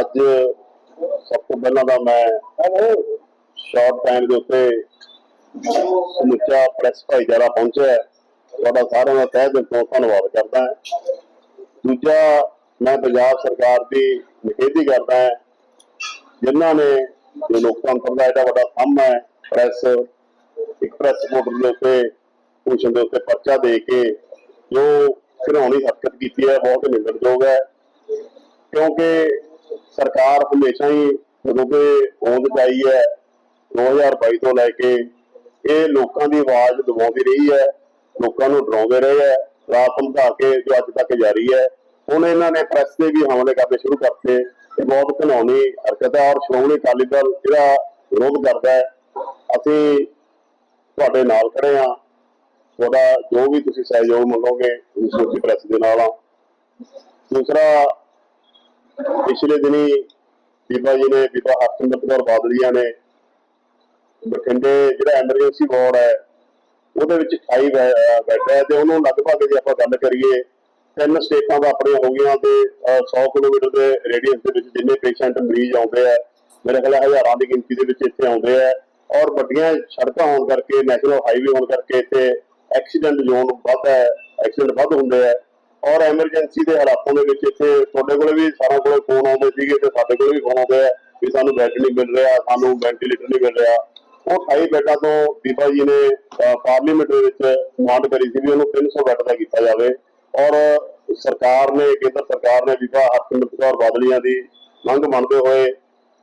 ਅੱਜ ਸਭ ਤੋਂ ਪਹਿਲਾਂ ਤਾਂ ਮੈਂ ਸ਼ਾਰਟ ਟਾਈਮ ਦੇ ਉੱਤੇ ਸਮੁੱਚਾ ਪ੍ਰੈਸ ਭਾਈਚਾਰਾ ਪਹੁੰਚਿਆ ਹੈ। ਤੁਹਾਡਾ ਸਾਰਿਆਂ ਦਾ ਤਹਿ ਦਿਲ ਤੋਂ ਧੰਨਵਾਦ ਕਰਦਾ ਹਾਂ। ਦੂਜਾ, ਮੈਂ ਪੰਜਾਬ ਸਰਕਾਰ ਦੀ ਨਿਖੇਧੀ ਕਰਦਾ ਹਾਂ। ਜਿਨ੍ਹਾਂ ਨੇ ਜੋ ਲੋਕਤੰਤਰ ਦਾ ਐਡਾ ਵੱਡਾ ਥੰਮ ਹੈ ਪ੍ਰੈਸ ਇੱਕ ਪ੍ਰੈਸ ਰਿਪੋਰਟਰ ਦੇ ਉੱਤੇ ਪੁੱਛਣ ਦੇ ਉੱਤੇ ਪਰਚਾ ਦੇ ਕੇ ਜੋ ਘਿਨਾਉਣੀ ਹਰਕਤ ਕੀਤੀ ਹੈ, ਬਹੁਤ ਨਿੰਦਣਯੋਗ ਹੈ। ਕਿਉਂਕਿ ਸਰਕਾਰ ਹਮੇਸ਼ਾ ਹੀ ਜਦੋਂ ਕਿ ਹੋਂਦ 'ਚ ਹੈ 2022 ਤੋਂ ਲੈ ਕੇ ਇਹ ਲੋਕਾਂ ਦੀ ਆਵਾਜ਼ ਦਬਾਉਂਦੀ ਰਹੀ ਹੈ, ਲੋਕਾਂ ਨੂੰ ਡਰਾਉਂਦੇ ਰਹੇ ਹੈ, ਰਾਤ ਧਮਕਾ ਕੇ ਜੋ ਅੱਜ ਤੱਕ ਜਾਰੀ ਹੈ, ਹੁਣ ਇਹਨਾਂ ਨੇ ਪ੍ਰੈਸ ਤੇ ਵੀ ਹਮਲੇ ਕਰਨੇ ਸ਼ੁਰੂ ਕਰਤੇ, ਇਹ ਬਹੁਤ ਘਿਨਾਉਣੀ ਹਰਕਤ ਹੈ ਔਰ ਸ਼੍ਰੋਮਣੀ ਅਕਾਲੀ ਦਲ ਜਿਹੜਾ ਵਿਰੋਧ ਕਰਦਾ ਹੈ, ਅਸੀਂ ਤੁਹਾਡੇ ਨਾਲ ਖੜੇ ਆ ਤੁਹਾਡਾ ਜੋ ਵੀ ਤੁਸੀਂ ਸਹਿਯੋਗ ਮੰਗੋਗੇ ਉਸ ਪ੍ਰੈਸ ਦੇ ਨਾਲ ਆ ਦੂਸਰਾ ਪਿਛਲੇ ਦਿਨੀ ਬੀਬਾ ਜੀ ਨੇ, ਬੀਬਾ ਹਰਸਿਮਰਤ ਕੌਰ ਬਾਦਲੀਆ ਨੇ ਬਠਿੰਡੇ ਜਿਹੜਾ ਐਮਰਜੈਂਸੀ ਵਾਰਡ ਹੈ, ਉਹਦੇ ਵਿੱਚ 28 ਬੈੱਡ ਹੈ ਤੇ ਉਹਨੂੰ ਲਗਭਗ ਜੇ ਆਪਾਂ ਗੱਲ ਕਰੀਏ, ਤਿੰਨ ਸਟੇਟਾਂ ਦਾ ਆਪਣੀਆਂ ਹੋ ਗਈਆਂ ਤੇ ਅਹ 100 ਕਿਲੋਮੀਟਰ ਦੇ ਰੇਡੀਅਸ ਦੇ ਵਿੱਚ ਜਿੰਨੇ ਪੇਸ਼ੈਂਟ ਮਰੀਜ਼ ਆਉਂਦੇ ਆ, ਮੇਰੇ ਖਿਆਲ ਹਜ਼ਾਰਾਂ ਦੀ ਗਿਣਤੀ ਦੇ ਵਿੱਚ ਇੱਥੇ ਆਉਂਦੇ ਆ ਔਰ ਵੱਡੀਆਂ ਸੜਕਾਂ ਹੋਣ ਕਰਕੇ, ਨੈਸ਼ਨਲ ਹਾਈਵੇ ਹੋਣ ਕਰਕੇ ਇੱਥੇ ਐਕਸੀਡੈਂਟ ਜ਼ੋਨ ਵੱਧ ਹੈ, ਐਕਸੀਡੈਂਟ ਵੱਧ ਹੁੰਦੇ ਆ। ਔਰ ਐਮਰਜੈਂਸੀ ਦੇ ਹਾਲਾਤਾਂ ਦੇ ਵਿੱਚ ਇੱਥੇ ਤੁਹਾਡੇ ਕੋਲੇ ਵੀ ਸਾਰਿਆਂ ਕੋਲੇ ਫੋਨ ਆਉਂਦੇ ਸੀਗੇ ਤੇ ਸਾਡੇ ਕੋਲੇ ਵੀ ਫੋਨ ਆਉਂਦੇ ਆ ਵੀ ਸਾਨੂੰ ਬੈੱਡ ਨਹੀਂ ਮਿਲ ਰਿਹਾ, ਸਾਨੂੰ ਵੈਂਟੀਲੇਟਰ ਨਹੀਂ ਮਿਲ ਰਿਹਾ। ਉਹ 28 ਬੈੱਡਾਂ ਤੋਂ ਬੀਬਾ ਜੀ ਨੇ ਪਾਰਲੀਮੈਂਟ ਦੇ ਵਿੱਚ ਮੰਗ ਕਰੀ ਸੀ ਵੀ ਉਹਨੂੰ 300 ਬੈੱਡ ਦਾ ਕੀਤਾ ਜਾਵੇ। ਔਰ ਸਰਕਾਰ ਨੇ, ਕੇਂਦਰ ਸਰਕਾਰ ਨੇ ਬੀਬਾ ਹਰਸਿਮਰਤ ਕੌਰ ਬਾਦਲੀਆਂ ਦੀ ਮੰਗ ਮੰਨਦੇ ਹੋਏ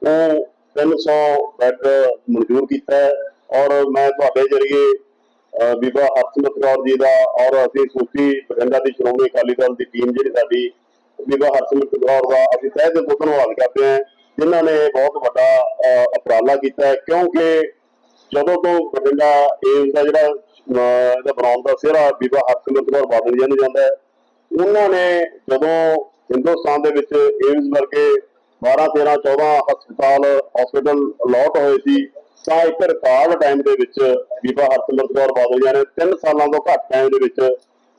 ਉਹ 300 ਬੈੱਡ ਮਨਜ਼ੂਰ ਕੀਤਾ ਹੈ। ਔਰ ਮੈਂ ਤੁਹਾਡੇ ਜਰੀਏ ਬੀਬਾ ਹਰਸਿਮਰਤ ਕੌਰ ਜੀ ਦਾ ਔਰ ਅਸੀਂ ਸੂਫੀ ਬਠਿੰਡਾ ਦੀ ਸ਼੍ਰੋਮਣੀ ਅਕਾਲੀ ਦਲ ਦੀ ਟੀਮ ਜਿਹੜੀ ਸਾਡੀ ਬੀਬਾ ਹਰਸਿਮਰਤ ਕੌਰ ਦਾ ਅਸੀਂ ਤਹਿ ਦਿਲ ਤੋਂ ਧੰਨਵਾਦ ਕਰਦੇ ਹਾਂ ਜਿਨ੍ਹਾਂ ਨੇ ਬਹੁਤ ਵੱਡਾ ਉਪਰਾਲਾ ਕੀਤਾ ਹੈ। ਕਿਉਂਕਿ ਜਦੋਂ ਤੋਂ ਬਠਿੰਡਾ ਏਮਸ ਦਾ ਜਿਹੜਾ ਅਹ, ਇਹਦਾ ਬਣਾਉਣ ਦਾ ਸਿਹਰਾ ਬੀਬਾ ਹਰਸਿਮਰਤ ਕੌਰ ਬਾਦਲ ਜੀ ਨੂੰ ਜਾਂਦਾ ਹੈ ਉਹਨਾਂ ਨੇ ਜਦੋਂ ਹਿੰਦੁਸਤਾਨ ਦੇ ਵਿੱਚ ਏਮਸ ਵਰਗੇ 12 13 14 ਹਸਪਤਾਲ ਹਸਪੀਟਲ ਅਲਾਟ ਹੋਏ ਸੀ ਤਾਂ ਇੱਕ ਰਿਕਾਰਡ ਟਾਈਮ ਦੇ ਵਿੱਚ ਬੀਬਾ ਹਰਸਿਮਰਤ ਕੌਰ ਬਾਦਲ ਜੀ ਨੇ 3 ਸਾਲਾਂ ਤੋਂ ਘੱਟ ਟਾਈਮ ਦੇ ਵਿੱਚ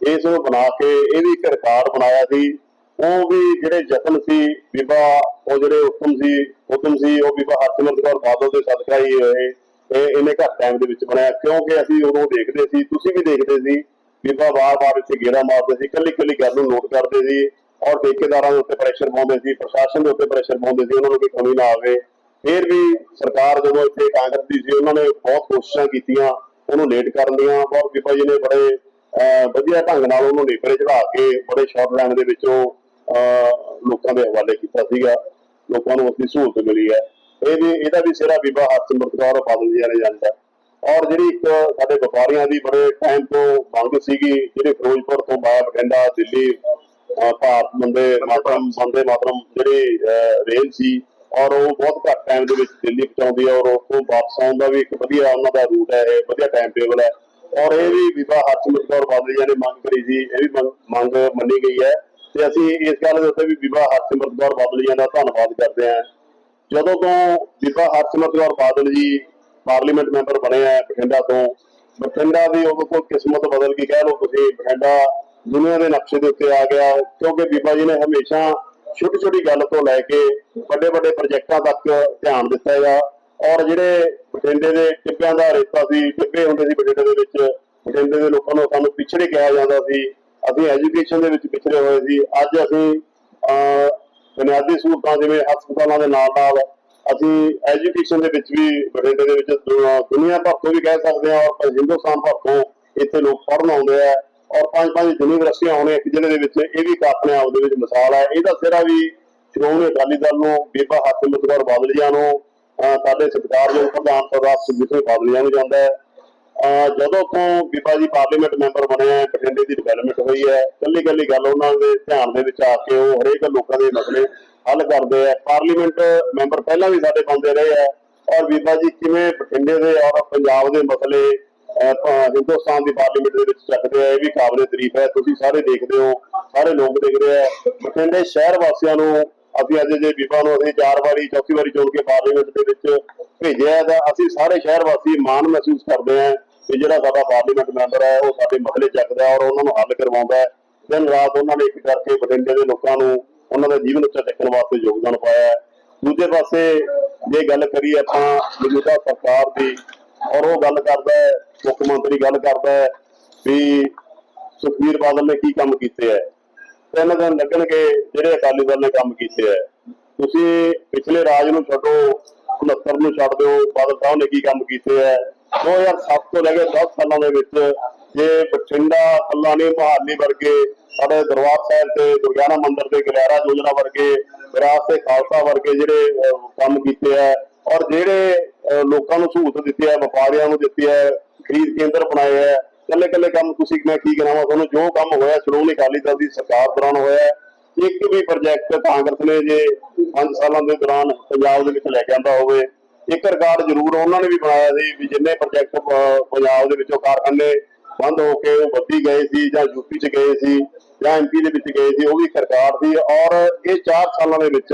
ਇਸ ਨੂੰ ਬਣਾ ਕੇ ਇਹ ਵੀ ਇੱਕ ਰਿਕਾਰਡ ਬਣਾਇਆ ਸੀ। ਉਹ ਵੀ ਜਿਹੜੇ ਯਤਨ ਸੀ, ਬੀਬਾ ਉਹ ਜਿਹੜੇ ਉਤਮ ਸੀ ਉਤਮ ਸੀ, ਉਹ ਬੀਬਾ ਹਰਸਿਮਰਤ ਕੌਰ ਬਾਦਲ ਦੇ ਸਦਕਾ ਹੀ ਹੋਏ। ਇਹ ਇਹਨੇ ਘੱਟ ਟਾਈਮ ਦੇ ਵਿੱਚ ਬਣਾਇਆ ਕਿਉਂਕਿ ਅਸੀਂ ਉਦੋਂ ਦੇਖਦੇ ਸੀ, ਤੁਸੀਂ ਵੀ ਦੇਖਦੇ ਸੀ, ਬੀਬਾ ਵਾਰ-ਵਾਰ ਇੱਥੇ ਗੇੜਾ ਮਾਰਦੇ ਸੀ ਕੱਲੀ ਕੱਲੀ ਗੱਲ ਨੂੰ ਨੋਟ ਕਰਦੇ ਸੀ ਔਰ ਠੇਕੇਦਾਰਾਂ ਦੇ ਉੱਤੇ ਪ੍ਰੈਸ਼ਰ ਪਾਉਂਦੇ ਸੀ, ਪ੍ਰਸ਼ਾਸਨ ਦੇ ਉੱਤੇ ਪ੍ਰੈਸ਼ਰ ਪਾਉਂਦੇ ਸੀ, ਉਹਨਾਂ ਨੂੰ ਕੋਈ ਕਮੀ ਨਾ ਆਵੇ। ਫਿਰ ਵੀ ਸਰਕਾਰ ਜਦੋਂ ਇੱਥੇ ਕਾਂਗਰਸ ਦੀ ਸੀ, ਉਹਨਾਂ ਨੇ ਬਹੁਤ ਕੋਸ਼ਿਸ਼ਾਂ ਕੀਤੀਆਂ, ਉਹਨੂੰ ਲੇਟ ਕਰਨ ਦੀਆਂ ਔਰ ਬੀਬਾ ਜੀ ਨੇ ਬੜੇ ਵਧੀਆ ਢੰਗ ਨਾਲ ਉਹਨੂੰ ਨੇਪਰੇ ਚੜਾ ਕੇ ਬੜੇ ਸ਼ਾਰਟ ਟਾਈਮ ਦੇ ਵਿੱਚ ਲੋਕਾਂ ਦੇ ਹਵਾਲੇ ਕੀਤਾ ਸੀਗਾ, ਲੋਕਾਂ ਨੂੰ ਉਸਦੀ ਸਹੂਲਤ ਮਿਲੀ ਹੈ। ਇਹ ਵੀ, ਇਹਦਾ ਵੀ ਸਿਰਾ ਬੀਬਾ ਹਰਸਿਮਰਤ ਕੌਰ ਬਾਦਲ ਜੀ ਨੇ ਜਾਂਦਾ ਔਰ ਜਿਹੜੀ ਇੱਕ ਸਾਡੇ ਵਪਾਰੀਆਂ ਦੀ ਬੜੇ ਟਾਈਮ ਤੋਂ ਮੰਗ ਸੀਗੀ, ਜਿਹੜੇ ਫਿਰੋਜ਼ਪੁਰ ਤੋਂ ਬਾਇਆ ਬਠਿੰਡਾ, ਦਿੱਲੀ ਭਾਰਤ, ਬੰਦੇ ਮਾਤਰਮ ਬੰਦੇ ਮਾਤਰਮ ਜਿਹੜੀ ਰੇਲ ਸੀ ਔਰ ਉਹ ਬਹੁਤ ਘੱਟ ਟਾਈਮ ਦੇ ਵਿੱਚ ਦਿੱਲੀ ਪਹੁੰਚਾਉਂਦੀ ਹੈ ਔਰ ਉੱਥੋਂ ਵਾਪਸ ਆਉਣ ਦਾ ਵੀ ਇੱਕ ਵਧੀਆ ਉਹਨਾਂ ਦਾ ਰੂਟ ਹੈ, ਇਹ ਵਧੀਆ ਟਾਈਮ ਟੇਬਲ ਹੈ। ਔਰ ਇਹ ਵੀ ਵਿਵਾਹ ਹਰਸਿਮਰਤ ਕੌਰ ਬਾਦਲ ਜੀ ਨੇ ਮੰਗ ਕਰੀ ਸੀ, ਇਹ ਵੀ ਮੰਗ- ਮੰਨੀ ਗਈ ਹੈ। ਤੇ ਅਸੀਂ ਇਸ ਗੱਲ ਦੇ ਉੱਤੇ ਵੀ ਵਿਵਾਹ ਹਰਸਿਮਰਤ ਕੌਰ ਬਾਦਲ ਦਾ ਧੰਨਵਾਦ ਕਰਦੇ ਹਾਂ। ਜਦੋਂ ਤੋਂ ਬੀਬਾ ਹਰਸਿਮਰਤ ਕੌਰ ਬਾਦਲ ਜੀ ਪਾਰਲੀਮੈਂਟ ਮੈਂਬਰ ਬਣੇ ਆ ਬਠਿੰਡਾ ਤੋਂ, ਬਠਿੰਡਾ ਦੀ ਉਹ ਕੋਈ ਕਿਸਮਤ ਬਦਲ ਗਈ। ਕਹਿ ਲਓ ਤੁਸੀਂ, ਬਠਿੰਡਾ ਦੁਨੀਆ ਦੇ ਨਕਸ਼ੇ ਦੇ ਉੱਤੇ ਆ ਗਿਆ, ਕਿਉਂਕਿ ਬੀਬਾ ਜੀ ਨੇ ਹਮੇਸ਼ਾ ਛੋਟੀ ਛੋਟੀ ਗੱਲ ਤੋਂ ਲੈ ਕੇ ਵੱਡੇ ਵੱਡੇ ਪ੍ਰੋਜੈਕਟਾਂ ਤੱਕ ਧਿਆਨ ਦਿੱਤਾ ਹੈਗਾ ਔਰ ਜਿਹੜੇ ਬਠਿੰਡੇ ਦੇ ਟਿੱਬਿਆਂ ਦਾ ਰੇਤਾ ਸੀ, ਟਿੱਬੇ ਹੁੰਦੇ ਸੀ ਬਠਿੰਡੇ ਦੇ ਵਿੱਚ, ਬਠਿੰਡੇ ਦੇ ਲੋਕਾਂ ਨੂੰ ਸਾਨੂੰ ਪਿਛੜੇ ਕਿਹਾ ਜਾਂਦਾ ਸੀ। ਅਸੀਂ ਐਜੂਕੇਸ਼ਨ ਦੇ ਵਿੱਚ ਪਿਛੜੇ ਹੋਏ ਸੀ। ਅੱਜ ਅਸੀਂ ਬੁਨਿਆਦੀ ਸਹੂਲਤਾਂ ਜਿਵੇਂ ਹਸਪਤਾਲਾਂ ਦੇ ਨਾਲ ਨਾਲ ਅਸੀਂ ਐਜੂਕੇਸ਼ਨ ਦੇ ਵਿੱਚ ਵੀ ਬਠਿੰਡੇ ਦੇ ਵਿੱਚ ਦੁ- ਦੁਨੀਆ ਭਰ ਤੋਂ ਵੀ ਕਹਿ ਸਕਦੇ ਹਾਂ, ਔਰ ਹਿੰਦੁਸਤਾਨ ਭਰ ਤੋਂ ਇੱਥੇ ਲੋਕ ਪੜ੍ਹਨ ਆਉਂਦੇ ਆ। ਔਰ ਪੰਜ ਪੰਜ ਯੂਨੀਵਰਸਿਟੀਆਂ ਹੋਣੇ ਇੱਕ ਜ਼ਿਲ੍ਹੇ ਦੇ ਵਿੱਚ, ਇਹ ਵੀ ਇੱਕ ਆਪਣੇ ਆਪ ਦੇ ਵਿੱਚ ਮਿਸਾਲ ਹੈ। ਇਹਦਾ ਸਿਰਾ ਵੀ ਸ਼੍ਰੋਮਣੀ ਅਕਾਲੀ ਦਲ ਨੂੰ ਬੀਬਾ ਹਰਸਿਮਰਤ ਕੌਰ ਬਾਦਲੀਆਂ ਨੂੰ ਸਾਡੇ ਸਤਿਕਾਰਯੋਗ ਪ੍ਰਧਾਨ ਸਰਦਾਰ ਸੁਖਬੀਰ ਸਿੰਘ ਬਾਦਲੀਆਂ ਨੂੰ ਜਾਂਦਾ ਹੈ। ਜਦੋਂ ਤੋਂ ਬੀਬਾ ਜੀ ਪਾਰਲੀਮੈਂਟ ਮੈਂਬਰ ਬਣੇ ਆ, ਬਠਿੰਡੇ ਦੀ ਡਿਵੈਲਪਮੈਂਟ ਹੋਈ ਹੈ ਕੱਲੀ ਕੱਲੀ ਗੱਲ ਉਹਨਾਂ ਦੇ ਧਿਆਨ ਦੇ ਵਿੱਚ ਆ ਕੇ ਉਹ ਹਰੇਕ ਲੋਕਾਂ ਦੇ ਮਸਲੇ ਹੱਲ ਕਰਦੇ ਆ। ਪਾਰਲੀਮੈਂਟ ਮੈਂਬਰ ਪਹਿਲਾਂ ਵੀ ਸਾਡੇ ਬੰਦੇ ਰਹੇ ਆ। ਔਰ ਬੀਬਾ ਜੀ ਕਿਵੇਂ ਬਠਿੰਡੇ ਦੇ ਔਰ ਪੰਜਾਬ ਦੇ ਮਸਲੇ ਹਿੰਦੁਸਤਾਨ ਦੀ ਪਾਰਲੀਮੈਂਟ ਦੇ ਵਿੱਚ ਚੱਕਦੇ ਆ ਇਹ ਵੀ ਕਾਬਲੇ ਤਾਰੀਫ ਹੈ। ਤੁਸੀਂ ਸਾਰੇ ਦੇਖਦੇ ਹੋ, ਸਾਰੇ ਲੋਕ ਦੇਖਦੇ ਆ ਬਠਿੰਡੇ ਸ਼ਹਿਰ ਵਾਸੀਆਂ ਨੂੰ ਅਸੀਂ ਅੱਜ ਜੇ ਬੀਬਾ ਨੂੰ ਅਸੀਂ ਚਾਰ ਵਾਰੀ, ਚੌਥੀ ਵਾਰੀ ਚੁਣ ਕੇ ਪਾਰਲੀਮੈਂਟ ਦੇ ਵਿੱਚ ਭੇਜਿਆ ਤਾਂ ਅਸੀਂ ਸਾਰੇ ਸ਼ਹਿਰ ਵਾਸੀ ਮਾਣ ਮਹਿਸੂਸ ਕਰਦੇ ਹਾਂ ਕਿ ਜਿਹੜਾ ਸਾਡਾ ਪਾਰਲੀਮੈਂਟ ਮੈਂਬਰ ਹੈ, ਉਹ ਸਾਡੇ ਮਸਲੇ ਚੱਕਦਾ ਔਰ ਉਹਨਾਂ ਨੂੰ ਹੱਲ ਕਰਵਾਉਂਦਾ ਹੈ। ਦਿਨ ਰਾਤ ਉਹਨਾਂ ਨੇ ਇੱਕ ਕਰਕੇ ਬਠਿੰਡੇ ਦੇ ਲੋਕਾਂ ਨੂੰ ਉਹਨਾਂ ਦਾ ਜੀਵਨ ਉੱਚਾ ਚੱਕਣ ਵਾਸਤੇ ਯੋਗਦਾਨ ਪਾਇਆ ਹੈ। ਦੂਜੇ ਪਾਸੇ ਜੇ ਗੱਲ ਕਰੀਏ ਆਪਾਂ ਮੌਜੂਦਾ ਸਰਕਾਰ ਦੀ ਔਰ ਉਹ ਗੱਲ ਕਰਦਾ ਹੈ ਮੁੱਖ ਮੰਤਰੀ ਗੱਲ ਕਰਦਾ ਹੈ ਵੀ ਸੁਖਬੀਰ ਬਾਦਲ ਨੇ ਕੀ ਕੰਮ ਕੀਤੇ ਹੈ। ਤਿੰਨ ਦਿਨ ਲੱਗਣਗੇ ਜਿਹੜੇ ਅਕਾਲੀ ਦਲ ਨੇ ਕੰਮ ਕੀਤੇ ਹੈ। ਤੁਸੀਂ ਪਿਛਲੇ ਰਾਜ ਨੂੰ ਛੱਡੋ 69 ਨੂੰ ਛੱਡ ਦਿਓ, ਬਾਦਲ ਸਾਹਿਬ ਨੇ ਕੀ ਕੰਮ ਕੀਤੇ ਹੈ। 2007 ਤੋਂ ਲੈ ਕੇ 10 ਸਾਲਾਂ ਦੇ ਵਿੱਚ ਜੇ ਬਠਿੰਡਾ ਕল্ਲਾਣੀ ਮਹਾਲੀ ਵਰਗੇ ਸਾਡੇ ਦਰਬਾਰ ਸਾਹਿਬ ਤੇ ਦੁਰਗਿਆਨਾ ਮੰਦਿਰ ਤੇ ਗਲਿਆਰਾ ਯੋਜਨਾ ਵਰਗੇ, ਵਿਰਾਸਤ ਤੇ ਖਾਲਸਾ ਵਰਗੇ ਜਿਹੜੇ ਕੰਮ ਕੀਤੇ ਹੈ ਔਰ ਜਿਹੜੇ ਲੋਕਾਂ ਨੂੰ ਸਹੂਲਤ ਦਿੱਤੀ ਹੈ ਵਪਾਰੀਆਂ ਨੂੰ ਦਿੱਤੀ ਹੈ ਖਰੀਦ ਕੇਂਦਰ ਬਣਾਏ ਹੈ ਕੱਲੇ ਕੱਲੇ ਕੰਮ ਤੁਸੀਂ ਮੈਂ ਕੀ ਕਰਾਵਾਂ ਤੁਹਾਨੂੰ ਜੋ ਕੰਮ ਹੋਇਆ ਸ਼੍ਰੋਮਣੀ ਅਕਾਲੀ ਦਲ ਦੀ ਸਰਕਾਰ ਦੌਰਾਨ ਹੋਇਆ ਇੱਕ ਵੀ ਪ੍ਰੋਜੈਕਟ ਕਾਂਗਰਸ ਨੇ ਜੇ 5 ਸਾਲਾਂ ਦੇ ਦੌਰਾਨ ਪੰਜਾਬ ਦੇ ਵਿੱਚ ਲੈ ਕੇ ਆਂਦਾ ਹੋਵੇ, ਇੱਕ ਰਿਕਾਰਡ ਜ਼ਰੂਰ ਉਹਨਾਂ ਨੇ ਵੀ ਬਣਾਇਆ ਸੀ ਵੀ ਜਿੰਨੇ ਪ੍ਰੋਜੈਕਟ ਪੰਜਾਬ ਦੇ ਵਿੱਚੋਂ ਕਾਰਖਾਨੇ ਬੰਦ ਹੋ ਕੇ ਉਹ ਵੱਧੀ ਗਏ ਸੀ ਜਾਂ ਯੂਪੀ ਚ ਗਏ ਸੀ ਜਾਂ ਐਮਪੀ ਦੇ ਵਿੱਚ ਗਏ ਸੀ, ਉਹ ਵੀ ਸਰਕਾਰ ਸੀ। ਔਰ ਇਹ 4 ਸਾਲਾਂ ਦੇ ਵਿੱਚ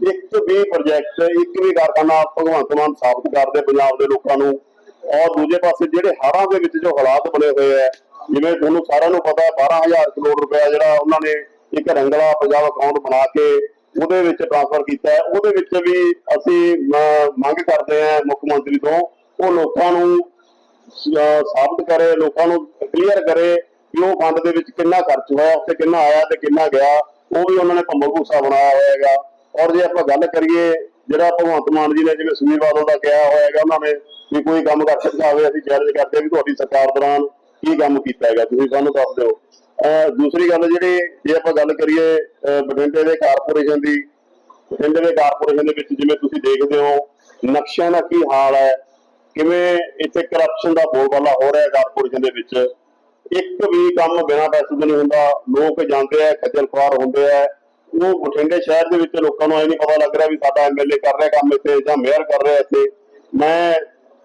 ਇੱਕ ਵੀ ਪ੍ਰੋਜੈਕਟ ਇੱਕ ਵੀ ਕਾਰਖਾਨਾ ਭਗਵੰਤ ਮਾਨ ਸਾਬਤ ਕਰਦੇ ਪੰਜਾਬ ਦੇ ਲੋਕਾਂ ਨੂੰ ਔਰ ਦੂਜੇ ਪਾਸੇ ਜਿਹੜੇ ਹੜ੍ਹਾਂ ਦੇ ਵਿੱਚ ਜੋ ਹਾਲਾਤ ਬਣੇ ਹੋਏ ਆ, ਜਿਵੇਂ ਤੁਹਾਨੂੰ ਸਾਰਿਆਂ ਨੂੰ ਪਤਾ 12000 ਕਰੋੜ ਰੁਪਇਆ ਜਿਹੜਾ ਉਹਨਾਂ ਨੇ ਇੱਕ ਰੰਗਲਾ ਪੰਜਾਬ ਅਕਾਊਂਟ ਬਣਾ ਕੇ ਉਹਦੇ ਵਿੱਚ ਟ੍ਰਾਂਸਫਰ ਕੀਤਾ ਹੈ। ਉਹਦੇ ਵਿੱਚ ਵੀ ਅਸੀਂ ਮੰਗ ਕਰਦੇ ਹਾਂ ਮੁੱਖ ਮੰਤਰੀ ਤੋਂ, ਉਹ ਲੋਕਾਂ ਨੂੰ ਸਾਬਤ ਕਰੇ, ਲੋਕਾਂ ਨੂੰ ਕਲੀਅਰ ਕਰੇ ਕਿ ਉਹ ਫੰਡ ਦੇ ਵਿੱਚ ਕਿੰਨਾ ਖਰਚ ਹੋਇਆ, ਉੱਥੇ ਕਿੰਨਾ ਆਇਆ ਤੇ ਕਿੰਨਾ ਗਿਆ। ਉਹ ਵੀ ਉਹਨਾਂ ਨੇ ਭੰਬਲ ਭੂਸਾ ਬਣਾਇਆ ਹੋਇਆ ਹੈਗਾ। ਔਰ ਜੇ ਆਪਾਂ ਗੱਲ ਕਰੀਏ ਜਿਹੜਾ ਭਗਵੰਤ ਮਾਨ ਜੀ ਨੇ ਜਿਵੇਂ ਸੁਨੀਲ ਬਾਦਲ ਦਾ ਕਿਹਾ ਹੋਇਆ ਹੈਗਾ ਉਹਨਾਂ ਨੇ ਵੀ ਕੋਈ ਕੰਮ ਕਰ ਸਕਦਾ ਹੋਵੇ, ਅਸੀਂ ਚੈਲੰਜ ਕਰਦੇ ਵੀ ਤੁਹਾਡੀ ਸਰਕਾਰ ਦੌਰਾਨ ਕੀ ਕੰਮ ਕੀਤਾ ਹੈਗਾ, ਤੁਸੀਂ ਸਾਨੂੰ ਦੱਸ ਦਿਓ। ਦੂਸਰੀ ਗੱਲ ਜਿਹੜੀ, ਜੇ ਆਪਾਂ ਗੱਲ ਕਰੀਏ ਬਠਿੰਡੇ ਦੇ ਕਾਰਪੋਰੇਸ਼ਨ ਦੀ, ਬਠਿੰਡੇ ਦੇ ਕਾਰਪੋਰੇਸ਼ਨ ਦੇ ਵਿੱਚ ਜਿਵੇਂ ਤੁਸੀਂ ਦੇਖਦੇ ਹੋ, ਨਕਸ਼ਿਆਂ ਦਾ ਕੀ ਹਾਲ ਹੈ, ਕਿਵੇਂ ਇੱਥੇ ਕਰਪਸ਼ਨ ਦਾ ਬੋਲਬਾਲਾ ਹੋ ਰਿਹਾ ਕਾਰਪੋਰੇਸ਼ਨ ਦੇ ਵਿੱਚ, ਇੱਕ ਵੀ ਕੰਮ ਬਿਨਾਂ ਪੈਸੇ ਦੇ ਨਹੀਂ ਹੁੰਦਾ, ਲੋਕ ਜਾਂਦੇ ਆ, ਖੱਜਲ ਖੁਆਰ ਹੁੰਦੇ ਆ ਉਹ ਬਠਿੰਡੇ ਸ਼ਹਿਰ ਦੇ ਵਿੱਚ ਲੋਕਾਂ ਨੂੰ ਇਹ ਨਹੀਂ ਪਤਾ ਲੱਗ ਰਿਹਾ ਵੀ ਸਾਡਾ ਐਮਐਲਏ ਕਰ ਰਿਹਾ ਕੰਮ ਇੱਥੇ ਜਾਂ ਮੇਅਰ ਕਰ ਰਿਹਾ ਇੱਥੇ। ਮੈਂ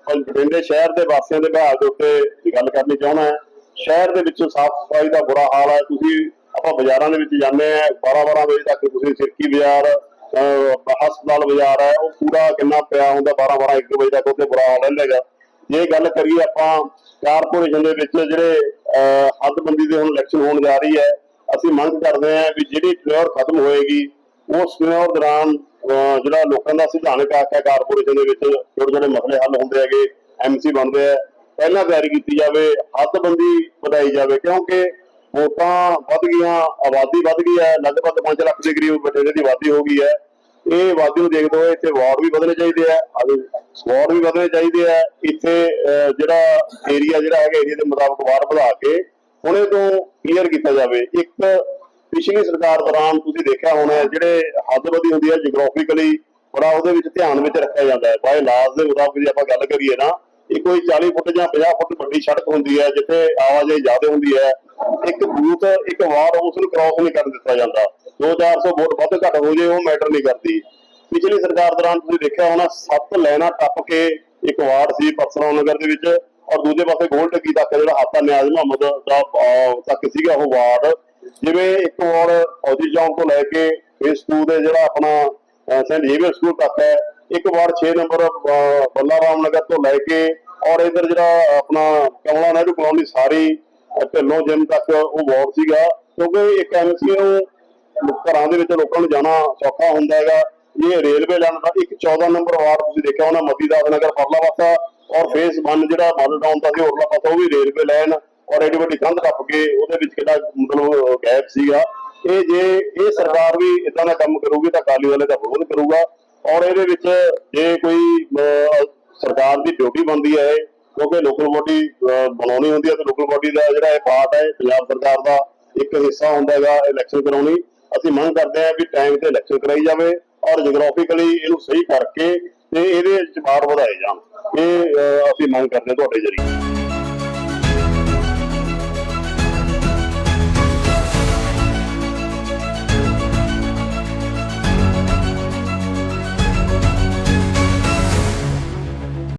ਬਠਿੰਡੇ ਸ਼ਹਿਰ ਦੇ ਵਾਸੀਆਂ ਦੇ ਬਿਹਾਰ ਦੇ ਉੱਤੇ ਗੱਲ ਕਰਨੀ ਚਾਹੁੰਦਾ ਹਾਂ। ਸ਼ਹਿਰ ਦੇ ਵਿੱਚ ਸਾਫ਼ ਸਫ਼ਾਈ ਦਾ ਬੁਰਾ ਹਾਲ ਹੈ। ਤੁਸੀਂ ਆਪਾਂ ਬਾਜ਼ਾਰਾਂ ਦੇ ਵਿੱਚ ਜਾਂਦੇ ਆ 12 12 ਵਜੇ ਤੱਕ ਤੁਸੀਂ ਸਿਰਕੀ ਬਾਜ਼ਾਰ ਹਸਪਤਾਲ ਬਾਜ਼ਾਰ ਹੈ। ਉਹ ਪੂਰਾ ਕਿੰਨਾ ਪਿਆ ਹੁੰਦਾ 12 12 1 ਵਜੇ ਤੱਕ ਉੱਥੇ ਬੁਰਾ ਹਾਲ ਰਹਿੰਦਾਗਾ ਜੇ ਗੱਲ ਕਰੀਏ ਆਪਾਂ ਕਾਰਪੋਰੇਸ਼ਨ ਦੇ ਵਿੱਚ ਜਿਹੜੇ ਅਹ, ਹੱਦਬੰਦੀ ਦੇ ਹੁਣ ਇਲੈਕਸ਼ਨ ਹੋਣ ਜਾ ਰਹੀ ਹੈ ਅਸੀਂ ਮੰਗ ਕਰਦੇ ਹਾਂ ਵੀ ਜਿਹੜੀ ਟਿਓਰ ਖਤਮ ਹੋਏਗੀ ਉਸ ਟਿਓਰ ਦੌਰਾਨ ਜਿਹੜਾ ਲੋਕਾਂ ਦਾ ਸਿਧਾਂਤਕ ਹੱਕ ਕਾਰਪੋਰੇਸ਼ਨ ਦੇ ਵਿੱਚ ਛੋਟੇ ਛੋਟੇ ਮਸਲੇ ਹੱਲ ਹੁੰਦੇ ਹੈਗੇ, ਐਮਸੀ ਬਣਦੇ ਆ ਪਹਿਲਾਂ ਤਿਆਰੀ ਕੀਤੀ ਜਾਵੇ, ਹੱਦਬੰਦੀ ਵਧਾਈ ਜਾਵੇ, ਕਿਉਂਕਿ ਵੋਟਾਂ ਵੱਧ ਗਈਆਂ, ਆਬਾਦੀ ਵੱਧ ਗਈ ਹੈ, ਲਗਭਗ 5 ਲੱਖ ਦੇ ਕਰੀਬ ਬਠਿੰਡੇ ਦੀ ਆਬਾਦੀ ਹੋ ਗਈ ਹੈ। ਇਹ ਆਬਾਦੀ ਨੂੰ ਦੇਖਦੇ ਹੋਏ ਇੱਥੇ ਵਾਰਡ ਵੀ ਵਧਣੇ ਚਾਹੀਦੇ ਆ ਵਾਰਡ ਵੀ ਵਧਣੇ ਚਾਹੀਦੇ ਆ ਇੱਥੇ ਜਿਹੜਾ ਏਰੀਆ ਜਿਹੜਾ ਹੈਗਾ ਏਰੀਆ ਦੇ ਮੁਤਾਬਕ ਵਾਰਡ ਵਧਾ ਕੇ ਹੁਣੇ ਤੋਂ ਕਲੀਅਰ ਕੀਤਾ ਜਾਵੇ, ਇੱਕ ਪਿਛਲੀ ਸਰਕਾਰ ਦੌਰਾਨ ਤੁਸੀਂ ਦੇਖਿਆ ਹੋਣਾ ਜਿਹੜੇ ਹੱਦਬੰਦੀ ਹੁੰਦੀ ਹੈ ਜਿਓਗ੍ਰਾਫਿਕਲੀ ਬੜਾ ਉਹਦੇ ਵਿੱਚ ਧਿਆਨ ਵਿੱਚ ਰੱਖਿਆ ਜਾਂਦਾ ਹੈ। ਬਾਈ ਲਾਜ਼ ਦੇ ਮੁਤਾਬਕ ਜੇ ਆਪਾਂ ਗੱਲ ਕਰੀਏ ਨਾ, ਇਹ ਕੋਈ 40 ਫੁੱਟ ਜਾਂ 50 ਫੁੱਟ ਵੱਡੀ ਸੜਕ ਹੁੰਦੀ ਹੈ, ਜਿੱਥੇ ਆਵਾਜਾਈ ਜ਼ਿਆਦਾ ਹੁੰਦੀ ਹੈ, ਇੱਕ ਬੂਥ, ਇੱਕ ਵਾਰ ਉਸ ਨੂੰ ਕ੍ਰਾਸ ਨਹੀਂ ਕਰਨ ਦਿੱਤਾ ਜਾਂਦਾ। 2-400 ਵੋਟ ਵੱਧ ਘੱਟ ਹੋ ਜੇ, ਉਹ ਮੈਟਰ ਨਹੀਂ ਕਰਦੀ। ਪਿਛਲੀ ਸਰਕਾਰ ਦੌਰਾਨ ਤੁਸੀਂ ਦੇਖਿਆ ਹੋਣਾ, ਸੱਤ ਲੈਣਾ ਟੱਪ ਕੇ ਇੱਕ ਵਾਰਡ ਸੀ ਪਰਸਰਾਮ ਨਗਰ ਦੇ ਵਿੱਚ। ਔਰ ਦੂਜੇ ਪਾਸੇ ਗੋਲ ਟੱਕੀ ਤੱਕ ਜਿਹੜਾ ਹਾਤਾ ਨਿਆਜ਼ ਮੁਹੰਮਦ ਦਾ ਤੱਕ ਸੀਗਾ ਉਹ ਵਾਰਡ। ਜਿਵੇਂ ਇੱਕ ਵਾਰ ਫੌਜੀ ਚੌਂਕ ਤੋਂ ਲੈ ਕੇ ਫੇਸ 2 ਦੇ ਜਿਹੜਾ ਆਪਣਾ ਸੈਂਟ ਜੇਵੀਅਰ ਸਕੂਲ ਤੱਕ ਹੈ, ਇੱਕ ਵਾਰ 6 ਨੰਬਰ ਬੱਲਾ ਰਾਮ ਨਗਰ ਤੋਂ ਲੈ ਕੇ ਔਰ ਇਧਰ ਜਿਹੜਾ ਆਪਣਾ ਕਮਲਾ ਨਹਿਰੂ ਕਲੋਨੀ ਸਾਰੀ ਢਿੱਲੋਂ ਜਿਮ ਤੱਕ ਉਹ ਵਾਰਡ ਸੀਗਾ। ਕਿਉਂਕਿ ਇੱਕ ਐਮਸੀ ਨੂੰ ਘਰਾਂ ਦੇ ਵਿੱਚ ਲੋਕਾਂ ਨੂੰ ਜਾਣਾ ਸੌਖਾ ਹੁੰਦਾ ਹੈਗਾ। ਇਹ ਰੇਲਵੇ ਲਾਈਨ ਦਾ ਇੱਕ 14 ਨੰਬਰ ਵਾਰਡ ਤੁਸੀਂ ਦੇਖਿਆ ਹੋਣਾ ਮਦੀਦਾਸ ਨਗਰ ਪਰਲਾ ਪਾਸਾ ਔਰ ਫੇਸ 1 ਜਿਹੜਾ ਮਾਡਲ ਟਾਊਨ ਦਾ ਸੀ ਉਰਲਾ ਪਾਸਾ ਉਹ ਵੀ ਰੇਲਵੇ ਲਾਈਨ ਔਰ ਐਡੀ ਵੱਡੀ ਕੰਧ ਟੱਪ ਕੇ ਉਹਦੇ ਵਿੱਚ ਕਿਹੜਾ ਮਤਲਬ ਗੈਪ ਸੀਗਾ। ਇਹ ਜੇ ਇਹ ਸਰਕਾਰ ਵੀ ਇਦਾਂ ਦਾ ਕੰਮ ਕਰੂਗੀ ਤਾਂ ਅਕਾਲੀ ਵਾਲੇ ਦਾ ਵਿਰੋਧ ਕਰੂਗਾ। ਔਰ ਇਹਦੇ ਵਿੱਚ ਜੇ ਕੋਈ ਸਰਕਾਰ ਦੀ ਡਿਊਟੀ ਬਣਦੀ ਹੈ, ਕਿਉਂਕਿ ਲੋਕਲ ਬੋਡੀ ਬਣਾਉਣੀ ਹੁੰਦੀ ਹੈ ਤੇ ਲੋਕਲ ਬੋਡੀ ਦਾ ਜਿਹੜਾ ਇਹ ਪਾਰਟ ਹੈ, ਪੰਜਾਬ ਸਰਕਾਰ ਦਾ ਇੱਕ ਹਿੱਸਾ ਹੁੰਦਾ ਹੈਗਾ ਇਲੈਕਸ਼ਨ ਕਰਾਉਣੀ। ਅਸੀਂ ਮੰਗ ਕਰਦੇ ਹਾਂ ਵੀ ਟਾਈਮ ਤੇ ਇਲੈਕਸ਼ਨ ਕਰਾਈ ਜਾਵੇ ਔਰ ਜਿਓਗ੍ਰਾਫਿਕਲੀ ਇਹਨੂੰ ਸਹੀ ਕਰਕੇ ਤੇ ਇਹਦੇ ਵਿੱਚ ਬਾੜ ਵਧਾਏ ਜਾਣ। ਇਹ ਅਸੀਂ ਮੰਗ ਕਰਦੇ ਹਾਂ ਤੁਹਾਡੇ ਜਰੀਏ।